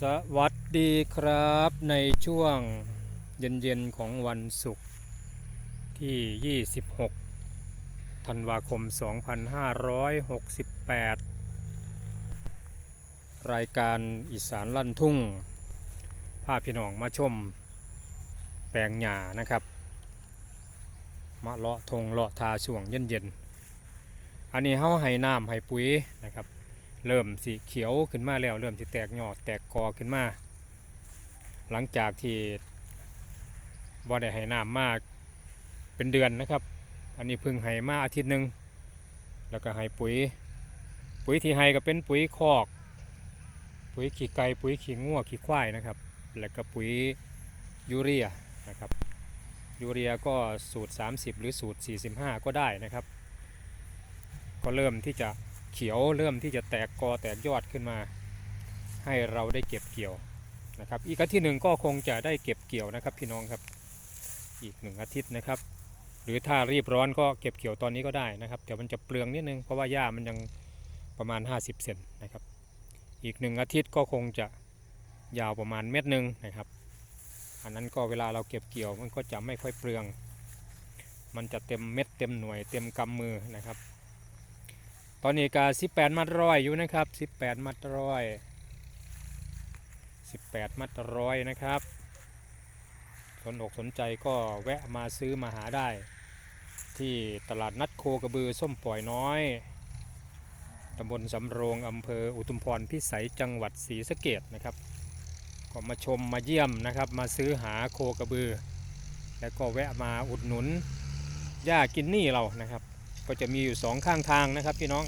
สวัสดีครับในช่วงเย็นๆของวันศุกร์ที่ 26 ธันวาคม 2568 รายการอีสานลั่นทุ่งพาพี่น้องมาชม แปลงหญ้านะครับมาเลาะทงเลาะทาช่วงเย็นๆ อันนี้เขาให้น้ำให้ปุ๋ย เริ่มสีเขียวขึ้นมาแล้ว เริ่มสิแตกยอดแตกกอขึ้นมา หลังจากที่บ่ได้ให้น้ำมากเป็นเดือนนะครับ อันนี้เพิ่งให้มาอาทิตย์หนึ่งแล้วก็ให้ปุ๋ย ปุ๋ยที่ให้ก็เป็นปุ๋ยคอก ปุ๋ยขี้ไก่ปุ๋ยขี้งัวขี้ควายนะครับ แล้วก็ปุ๋ยยูเรียนะครับยูเรียก็สูตร 30 หรือสูตร 45 ก็ได้นะครับ ก็เริ่มที่จะ เขียวเริ่มที่จะแตกกอแตกยอดขึ้นมา ให้เราได้เก็บเกี่ยวนะครับ อีกอาทิตย์หนึ่งก็คงจะได้เก็บเกี่ยวนะครับพี่น้องครับ อีกหนึ่งอาทิตย์นะครับ หรือถ้ารีบร้อนก็เก็บเกี่ยวตอนนี้ก็ได้นะครับแต่มันจะเปลืองนิดนึงเพราะว่าหญ้ามันยังประมาณ 50 เซนนะครับ อีกหนึ่งอาทิตย์ก็คงจะยาวประมาณเม็ดหนึ่งนะครับ อันนั้นก็เวลาเราเก็บเกี่ยวมันก็จะไม่ค่อยเปลือง มันจะเต็มเม็ดเต็มหน่วยเต็มกำมือนะครับ ตอนนี้ก็18มัดร้อยอยู่นะครับ18มัดร้อย18มัดร้อยนะครับ สนอกสนใจก็แวะมาซื้อมาหาได้ ที่ตลาดนัดโคกระบือส้มปล่อยน้อยตำบลสำโรงอำเภออุทุมพรพิสัยจังหวัดศรีสะเกดนะครับ ก็มาชมมาเยี่ยมนะครับ มาซื้อหาโคกระบือ แล้วก็แวะมาอุดหนุนหญ้ากินนี่เรานะครับ ก็จะมีอยู่สองข้างทางนะครับพี่น้อง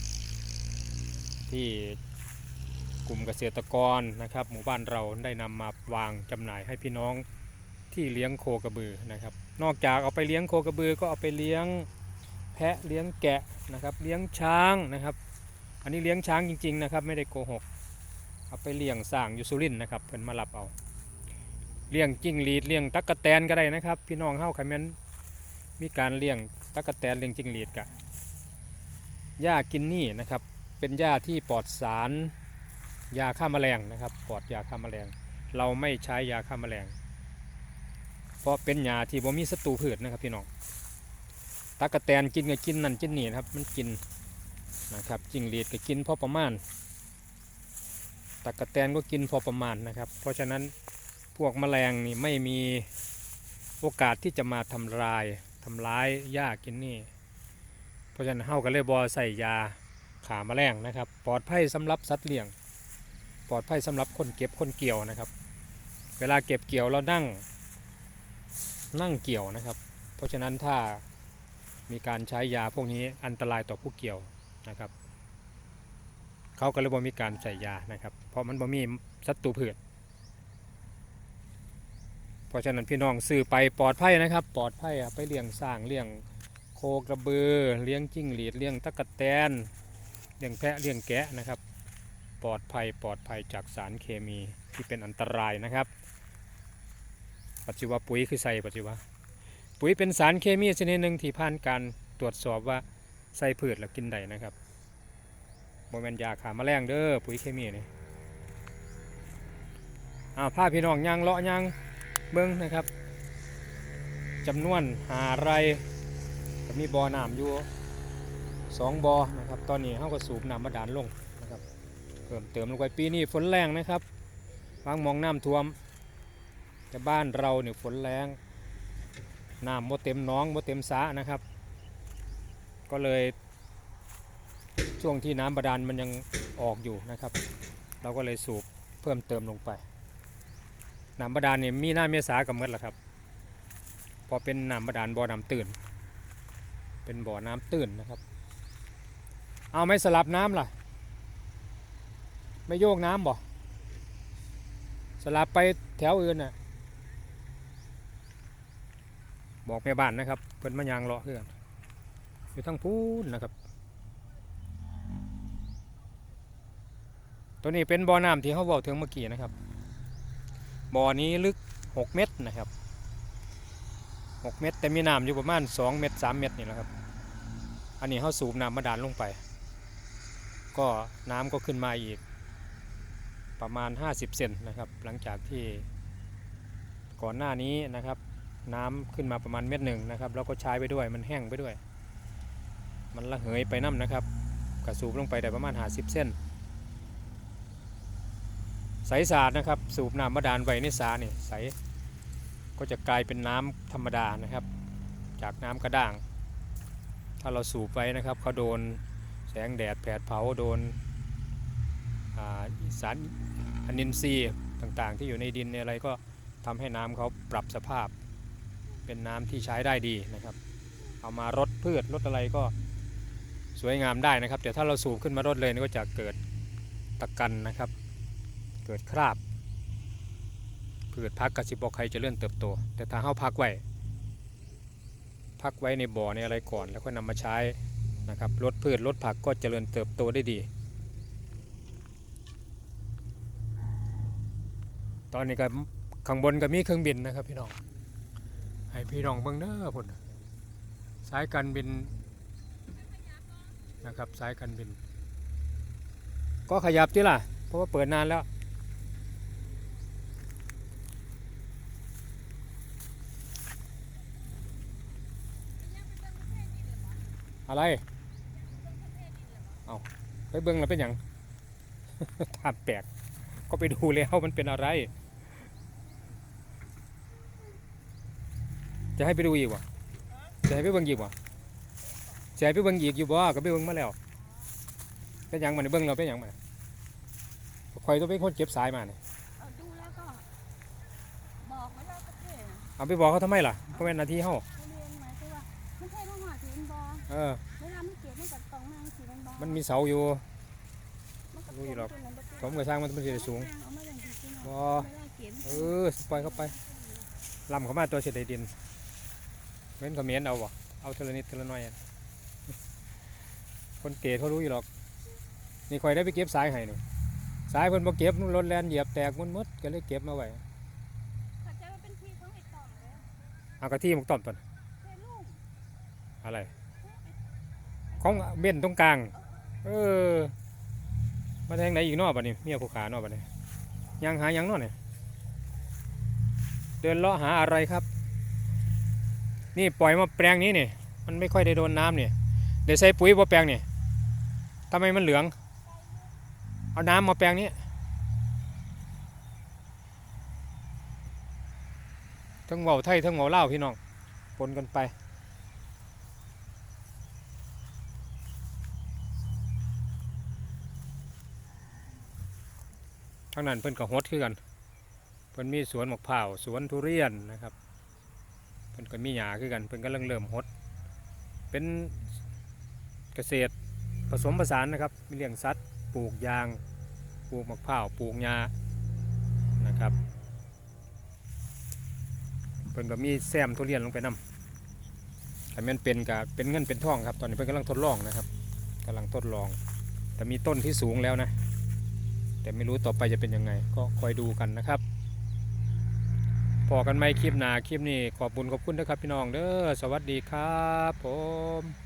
ที่กลุ่มเกษตรกรนะครับ หมู่บ้านเราได้นำมาวางจำหน่ายให้พี่น้องที่เลี้ยงโคกระบือนะครับ นอกจากเอาไปเลี้ยงโคกระบือก็เอาไปเลี้ยงแพะเลี้ยงแกะนะครับเลี้ยงช้างนะครับ อันนี้เลี้ยงช้างจริง ๆ นะครับ ไม่ได้โกหกเอาไปเลี้ยงสร้างยู่สุรินนะครับเพิ่นมารับเอาเลี้ยงจิ้งหรีดเลี้ยงตั๊กแตนก็ได้นะครับ พี่น้องเฮาใครแม่นมีการเลี้ยงตะกะแตนเลี้ยงจิ้งหรีดกะ หญ้ากินนี่นะครับ เป็นหญ้าที่ปลอดสารยาฆ่าแมลงนะครับ ปลอดยาฆ่าแมลง เราไม่ใช้ยาฆ่าแมลง เพราะเป็นยาที่บ่มีศัตรูพืชนะครับพี่น้องตะกะแตนกินก็กินนั่นกินนี่นะครับ มันกินนะครับจิ้งหรีดก็กินพอประมาณตะกะแตนก็กินพอประมาณนะครับ เพราะฉะนั้นพวกแมลงนี่ไม่มีโอกาสที่จะมาทำลายทำร้ายหญ้ากินนี่ เพราะฉะนั้นเฮาก็เลยบอใส่ยาขาแมลงนะครับ ปลอดภัยสำหรับสัตว์เลี้ยง ปลอดภัยสำหรับคนเก็บคนเกี่ยวนะครับ เวลาเก็บเกี่ยวเรานั่งนั่งเกี่ยวนะครับ เพราะฉะนั้นถ้ามีการใช้ยาพวกนี้อันตรายต่อผู้เกี่ยวนะครับ เขาก็เลยบ่มีการใส่ยานะครับ เพราะมันบ่มีศัตรูพืชเพราะฉะนั้นพี่น้องซื้อไปปลอดภัยนะครับ ปลอดภัยอะไปเลี้ยงสร้างเลี้ยง กระเบือ เลี้ยงจิ้งหรีด เลี้ยงตะกะแตน เลี้ยงแพะ เลี้ยงแกะนะครับ ปลอดภัย ปลอดภัยจากสารเคมีที่เป็นอันตรายนะครับ ปัจจุบันปุ๋ยคือใส่ปัจจุบันปุ๋ยเป็นสารเคมีชนิดหนึ่งที่ผ่านการตรวจสอบว่าใส่พืชแล้วกินได้นะครับโมเมนยาขาแมลงเด้อปุ๋ยเคมีนี่อ้าวพาพี่น้องยางเลาะยางเบิ้งนะครับจำนวนหาไร ก็มีบ่อน้ำอยู่สองบ่อนะครับ ตอนนี้เขาก็สูบน้ำมาดานลงนะครับเพิ่มเติมลงไปปีนี้ฝนแรงนะครับบางมองน้ำท่วม แต่บ้านเราเนี่ยฝนแรงน้ำบ่เต็มน้องบ่เต็มสะนะครับ ก็เลย ช่วงที่น้ำบาดาลมันยังออกอยู่นะครับ เราก็เลยสูบเพิ่มเติมลงไปน้ำบาดาลเนี่ยมีหน้าเมษากับเมื่อละครับ พอเป็นน้ำบาดาลบ่อน้ำตื้น เป็นบ่อน้ำตื้นนะครับ เอาไม่สลับน้ำล่ะ ไม่โยกน้ำบ่ สลับไปแถวอื่นน่ะ บอกแม่บ้านนะครับ เพิ่นมายางเลาะเพื่อนอยู่ทั้งพูนนะครับ ตัวนี้เป็นบ่อน้ำที่เขาบอกถึงเมื่อกี้นะครับ บ่อนี้ลึก 6 เมตรนะครับ 6 เมตร แต่มีน้ำอยู่ประมาณ 2 เมตร 3 เมตรนี่แหละครับ อันนี้เขาสูบน้ำมาดานลงไป ก็น้ำก็ขึ้นมาอีก ประมาณ 50 เซนนะครับ หลังจากที่ก่อนหน้านี้นะครับ น้ำขึ้นมาประมาณเม็ดหนึ่งนะครับ แล้วก็ใช้ไปด้วยมันแห้งไปด้วย มันระเหยไปน้ำนะครับกระสูบลงไปได้ประมาณ 50 เส้นใสสะอาดนะครับ สูบน้ำบาดาลไว้ในสานี่ใส ก็จะกลายเป็นน้ำธรรมดานะครับ จากน้ำกระด้าง ถ้าเราสูบไว้นะครับเขาโดนแสงแดดแผดเผาโดนสารอนินทรีย์ต่างๆ ที่อยู่ในดินในอะไรก็ทำให้น้ำเขาปรับสภาพ เป็นน้ำที่ใช้ได้ดีนะครับ เอามารดพืชรดอะไรก็สวยงามได้นะครับแต่ถ้าเราสูบขึ้นมารดเลยก็จะเกิดตะกันนะครับ เกิดคราบ พืชพักกระสิบอกใครจะเลื่อนเติบโต แต่ถ้าเฮาพักไว้ พักไว้ในบ่อในอะไรก่อน แล้วก็นำมาใช้นะครับลดพืชลดผักก็เจริญเติบโตได้ดี ตอนนี้ก็ข้างบนก็มีเครื่องบินนะครับพี่น้อง ให้พี่น้องเบิ่งเด้อพุ่นสายการบินนะครับสายการบิน ก็ขยับที่ล่ะ เพราะว่าเปิดนานแล้ว อะไร เอาไปเบิ่งแล้วเป็นหยังถามแปลก ก็ไปดูแล้วมันเป็นอะไร จะให้ไปดูอีกวะจะให้ไปเบิ่งอีกวะจะให้ไปเบิ่งอีกอยู่บ่ก็ไปเบิ่งมาแล้ว เป็นหยังมันเบิ่งเราเป็นหยังมันคอยต้องเป็นคนเก็บสายมาเนี่ยเอาดูแล้วก็บอกไว้แล้วก็เท่นะเอาไปบอกเขาทำไมล่ะเพราะเป็นหนาทีเฮา อเออ เวลามันเก็บมันกับตองนางสีมันบอมันมีเสาอยู่มันกับรู้อยู่หรอกตัวนั้นผมกับสร้างมันมันสิได้สูงเอามาอย่างดีจริงบ่เวลาเก็บเออปล่อยเข้าไปลำเข้ามาตัวเฉดดินเว้นเขาเมียนเอาบ่เอาเทละนิดเทละหน้อยอะคนเกตเขารู้อยู่หรอก นี่คอยได้ไปเก็บสายให้นี่สายเพิ่นบ่เก็บรถแลนเหยียบแตกมันหมดก็เลยเก็บมาไว้เข้าใจว่าเป็นที่ของไอ้ตองเลยเอากระที่หมกต้อมต้นเท่ลูก อะไร ของเบ้นตรงกลาง เออ มาทางไหนอีกนอบัดนี้เมียผู้ขานอบัดนี้ยังหายังนอเนี่ยเดินเลาะหาอะไรครับ นี่ปล่อยมาแปลงนี้เนี่ยมันไม่ค่อยได้โดนน้ำเนี่ยเดี๋ยวใส่ปุ๋ยบ่แปลงเนี่ยทำไมมันเหลือง เอาน้ำมาแปลงนี้ทั้งเว้าไทยทั้งเว้าลาพี่น้องปนกันไป ทางนั้นเพิ่นก็ฮดคือกัน เพิ่นมีสวนมะพร้าวสวนทุเรียนนะครับ เพิ่นก็มีหญ้าคือกัน เพิ่นกำลังเริ่มฮดเป็นเกษตรผสมผสานนะครับ มีเลี้ยงสัตว์ปลูกยาง ปลูกมะพร้าว ปลูกหญ้านะครับ เพิ่นก็มีแซมทุเรียนลงไปนำแต่มันเป็นกับเป็นเงินเป็นทองครับ ตอนนี้เพิ่นกำลังทดลองนะครับกำลังทดลอง แต่มีต้นที่สูงแล้วนะ แต่ไม่รู้ต่อไปจะเป็นยังไง ก็คอยดูกันนะครับพอกันไหมคลิปหนาคลิปนี้ขอบบุญขอบคุณนะครับพี่น้องเด้อสวัสดีครับผม